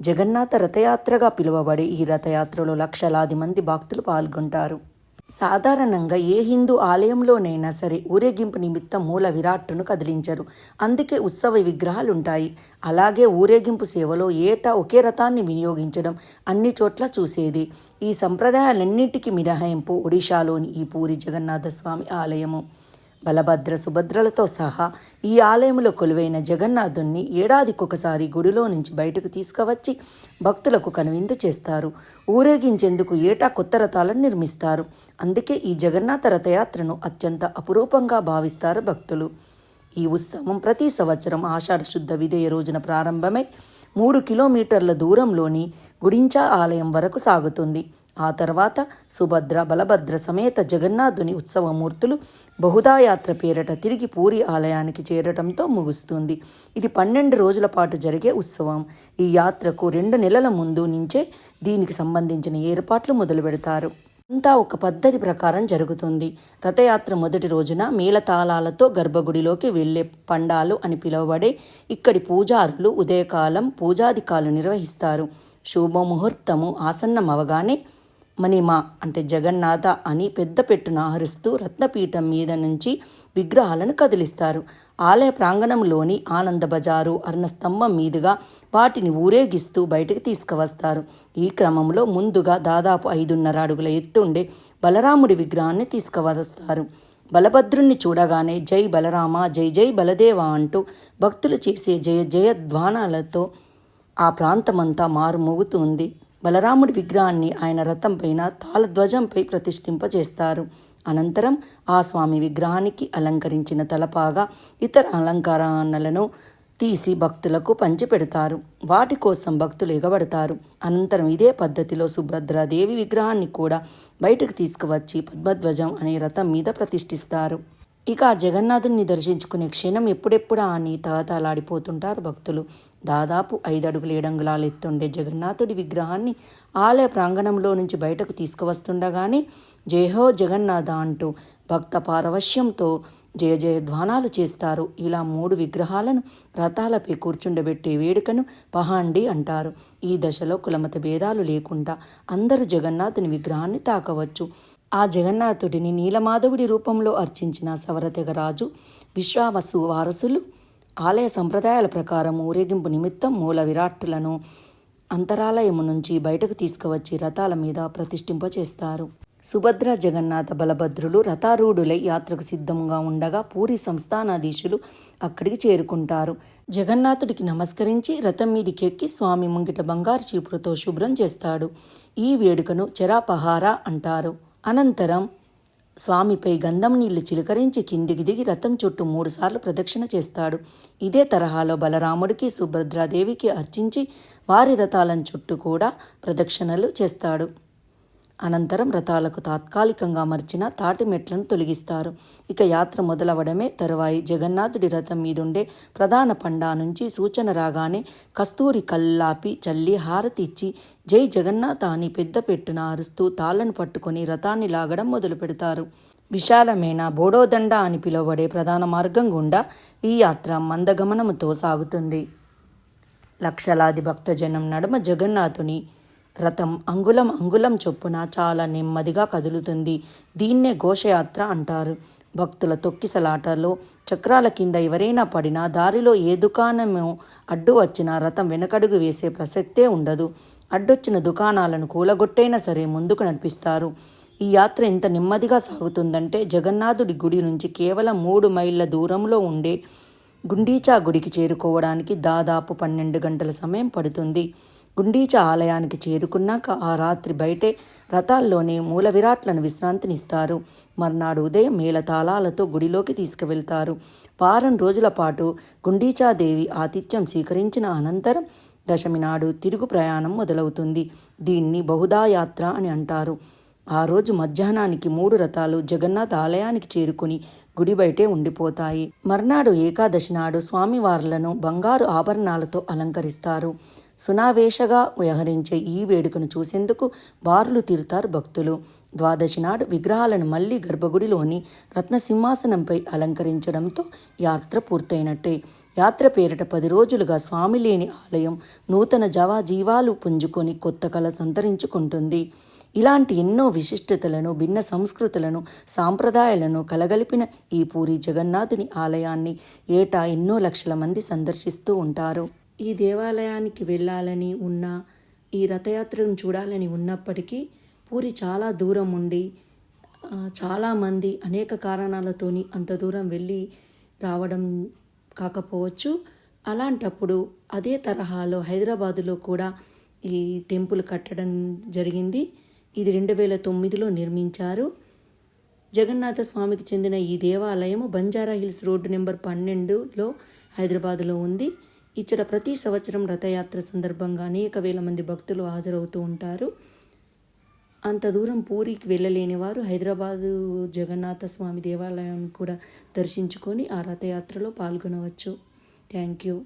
జగన్నాథ రథయాత్రగా పిలువబడే ఈ రథయాత్రలో లక్షలాది మంది భక్తులు పాల్గొంటారు. సాధారణంగా ఏ హిందూ ఆలయంలోనైనా సరే ఊరేగింపు నిమిత్తం మూల విరాట్టును కదిలించరు. అందుకే ఉత్సవ విగ్రహాలుంటాయి. అలాగే ఊరేగింపు సేవలో ఏటా ఒకే రథాన్ని వినియోగించడం అన్ని చోట్ల చూసేది. ఈ సంప్రదాయాలన్నింటికీ మినహాయింపు ఒడిశాలోని ఈ పూరి జగన్నాథస్వామి ఆలయము. బలభద్ర సుభద్రలతో సహా ఈ ఆలయంలో కొలువైన జగన్నాథుణ్ణి ఏడాదికొకసారి గుడిలో నుంచి బయటకు తీసుకువచ్చి భక్తులకు కనువిందు చేస్తారు. ఊరేగించేందుకు ఏటా కొత్త రథాలను నిర్మిస్తారు. అందుకే ఈ జగన్నాథ రథయాత్రను అత్యంత అపురూపంగా భావిస్తారు భక్తులు. ఈ ఉత్సవం ప్రతి సంవత్సరం ఆషాఢ శుద్ధ రోజున ప్రారంభమై మూడు కిలోమీటర్ల దూరంలోని గుడించా ఆలయం వరకు సాగుతుంది. ఆ తర్వాత సుభద్ర బలభద్ర సమేత జగన్నాథుని ఉత్సవమూర్తులు బహుదాయాత్ర పేరట తిరిగి పూరి ఆలయానికి చేరటంతో ముగుస్తుంది. ఇది పన్నెండు రోజుల పాటు జరిగే ఉత్సవం. ఈ యాత్రకు రెండు నెలల ముందు నుంచే దీనికి సంబంధించిన ఏర్పాట్లు మొదలు పెడతారు. అంతా ఒక పద్ధతి ప్రకారం జరుగుతుంది. రథయాత్ర మొదటి రోజున మేళతాళాలతో గర్భగుడిలోకి వెళ్ళే పండాలు అని పిలువబడే ఇక్కడి పూజారులు ఉదయకాలం పూజాధికాలు నిర్వహిస్తారు. శుభముహూర్తము ఆసన్నమవగానే మణిమ అంటే జగన్నాథ అని పెద్ద పెట్టున ఆహరిస్తూ రత్నపీఠం మీద నుంచి విగ్రహాలను కదిలిస్తారు. ఆలయ ప్రాంగణంలోని ఆనంద బజారు అర్ణస్తంభం మీదుగా వాటిని ఊరేగిస్తూ బయటకు తీసుకువస్తారు. ఈ క్రమంలో ముందుగా దాదాపు ఐదున్నర అడుగుల ఎత్తుండే బలరాముడి విగ్రహాన్ని తీసుకువస్తారు. బలభద్రుణ్ణి చూడగానే జై బలరామ జై జై బలదేవ అంటూ భక్తులు చేసే జయ జయ ధ్వానాలతో ఆ ప్రాంతమంతా మారుమోగుతుంది బలరాముడి విగ్రహాన్ని ఆయన రథం పైన తాళధ్వజంపై ప్రతిష్ఠింపజేస్తారు. అనంతరం ఆ స్వామి విగ్రహానికి అలంకరించిన తలపాగా ఇతర అలంకరణలను తీసి భక్తులకు పంచిపెడతారు. వాటి కోసం భక్తులు ఎగబడతారు. అనంతరం ఇదే పద్ధతిలో సుభద్రాదేవి విగ్రహాన్ని కూడా బయటకు తీసుకువచ్చి పద్మధ్వజం అనే రథం మీద ప్రతిష్ఠిస్తారు. ఇక ఆ జగన్నాథుని దర్శించుకునే క్షణం ఎప్పుడెప్పుడా అని తహతలాడిపోతుంటారు భక్తులు. దాదాపు ఐదు అడుగులు ఏడంగుళాలు ఎత్తుండే జగన్నాథుడి విగ్రహాన్ని ఆలయ ప్రాంగణంలో నుంచి బయటకు తీసుకువస్తుండగానే జయహో జగన్నాథ అంటూ భక్త పారవశ్యంతో జయ జయధ్వానాలు చేస్తారు. ఇలా మూడు విగ్రహాలను రథాలపై కూర్చుండబెట్టే వేడుకను పహాండి అంటారు. ఈ దశలో కులమత భేదాలు లేకుండా అందరూ జగన్నాథుని విగ్రహాన్ని తాకవచ్చు. ఆ జగన్నాథుడిని నీలమాధవుడి రూపంలో అర్చించిన సవరతెగ రాజు విశ్వావసు వారసులు ఆలయ సంప్రదాయాల ప్రకారం ఊరేగింపు నిమిత్తం మూల విరాట్టులను అంతరాలయము నుంచి బయటకు తీసుకువచ్చి రథాల మీద ప్రతిష్ఠింపచేస్తారు. సుభద్ర జగన్నాథ బలభద్రులు రథారూఢులై యాత్రకు సిద్ధంగా ఉండగా పూరి సంస్థానాధీశులు అక్కడికి చేరుకుంటారు. జగన్నాథుడికి నమస్కరించి రథం మీదికెక్కి స్వామి ముంగిట బంగారు చీపురుతో శుభ్రం చేస్తాడు. ఈ వేడుకను చెరాపహార అంటారు. అనంతరం స్వామిపై గంధం నీళ్ళు చిలకరించి కిందికి దిగి రథం చుట్టూ మూడుసార్లు ప్రదక్షిణ చేస్తాడు. ఇదే తరహాలో బలరాముడికి సుభద్రాదేవికి అర్చించి వారి రథాలను చుట్టూ కూడా ప్రదక్షిణలు చేస్తాడు. అనంతరం రథాలకు తాత్కాలికంగా అమర్చిన తాటి మెట్లను తొలగిస్తారు. ఇక యాత్ర మొదలవడమే తరువాయి. జగన్నాథుడి రథం మీదుండే ప్రధాన పండా నుంచి సూచన రాగానే కస్తూరి కల్లాపి చల్లి హారతి ఇచ్చి జై జగన్నాథ అని పెద్ద పెట్టున అరుస్తూ తాళ్ళను పట్టుకొని రథాన్ని లాగడం మొదలు పెడతారు. విశాలమైన బోడోదండ అని పిలువబడే ప్రధాన మార్గం గుండా ఈ యాత్ర మందగమనముతో సాగుతుంది. లక్షలాది భక్తజనం నడుమ జగన్నాథుని రథం అంగుళం అంగుళం చొప్పున చాలా నెమ్మదిగా కదులుతుంది. దీన్నే ఘోషయాత్ర అంటారు. భక్తుల తొక్కిసలాటలో చక్రాల కింద ఎవరైనా పడినా దారిలో ఏ దుకాణమో అడ్డు వచ్చినా రథం వెనకడుగు వేసే ప్రసక్తే ఉండదు. అడ్డొచ్చిన దుకాణాలను కూలగొట్టైనా సరే ముందుకు నడిపిస్తారు. ఈ యాత్ర ఎంత నెమ్మదిగా సాగుతుందంటే జగన్నాథుడి గుడి నుంచి కేవలం మూడు మైళ్ళ దూరంలో ఉండే గుండీచా గుడికి చేరుకోవడానికి దాదాపు పన్నెండు గంటల సమయం పడుతుంది. గుండీచ ఆలయానికి చేరుకున్నాక ఆ రాత్రి బయటే రథాల్లోనే మూల విరాట్లను విశ్రాంతినిస్తారు. మర్నాడు ఉదయం మేళతాళాలతో గుడిలోకి తీసుకువెళ్తారు. వారం రోజుల పాటు గుండీచాదేవి ఆతిథ్యం స్వీకరించిన అనంతరం దశమి నాడు తిరుగు ప్రయాణం మొదలవుతుంది. దీన్ని బహుదా యాత్ర అని అంటారు. ఆ రోజు మధ్యాహ్నానికి మూడు రథాలు జగన్నాథ్ ఆలయానికి చేరుకుని గుడి బయటే ఉండిపోతాయి. మర్నాడు ఏకాదశి నాడు స్వామివార్లను బంగారు ఆభరణాలతో అలంకరిస్తారు. సునావేశగా వ్యవహరించే ఈ వేడుకను చూసేందుకు బారులు తీరుతారు భక్తులు. ద్వాదశి నాడు విగ్రహాలను మళ్ళీ గర్భగుడిలోని రత్నసింహాసనంపై అలంకరించడంతో యాత్ర పూర్తయినట్టే. యాత్ర పేరిట పది రోజులుగా స్వామి లేని ఆలయం నూతన జవా జీవాలు పుంజుకొని కొత్త కళ సంతరించుకుంటుంది. ఇలాంటి ఎన్నో విశిష్టతలను భిన్న సంస్కృతులను సాంప్రదాయాలను కలగలిపిన ఈ పూరి జగన్నాథుని ఆలయాన్ని ఏటా ఎన్నో లక్షల మంది సందర్శిస్తూ ఉంటారు. ఈ దేవాలయానికి వెళ్ళాలని ఉన్న ఈ రథయాత్రను చూడాలని ఉన్నప్పటికీ పూరి చాలా దూరం ఉండి చాలామంది అనేక కారణాలతోని అంత దూరం వెళ్ళి రావడం కాకపోవచ్చు. అలాంటప్పుడు అదే తరహాలో హైదరాబాదులో కూడా ఈ టెంపుల్ కట్టడం జరిగింది. ఇది రెండు వేల తొమ్మిదిలో నిర్మించారు. జగన్నాథ స్వామికి చెందిన ఈ దేవాలయము బంజారా హిల్స్ రోడ్డు నెంబర్ పన్నెండులో హైదరాబాదులో ఉంది. ఇచ్చట ప్రతి సంవత్సరం రథయాత్ర సందర్భంగా అనేక వేల మంది భక్తులు హాజరవుతూ ఉంటారు. అంత దూరం పూరికి వెళ్ళలేని వారు హైదరాబాదు జగన్నాథ స్వామి దేవాలయాన్ని కూడా దర్శించుకొని ఆ రథయాత్రలో పాల్గొనవచ్చు. Thank you.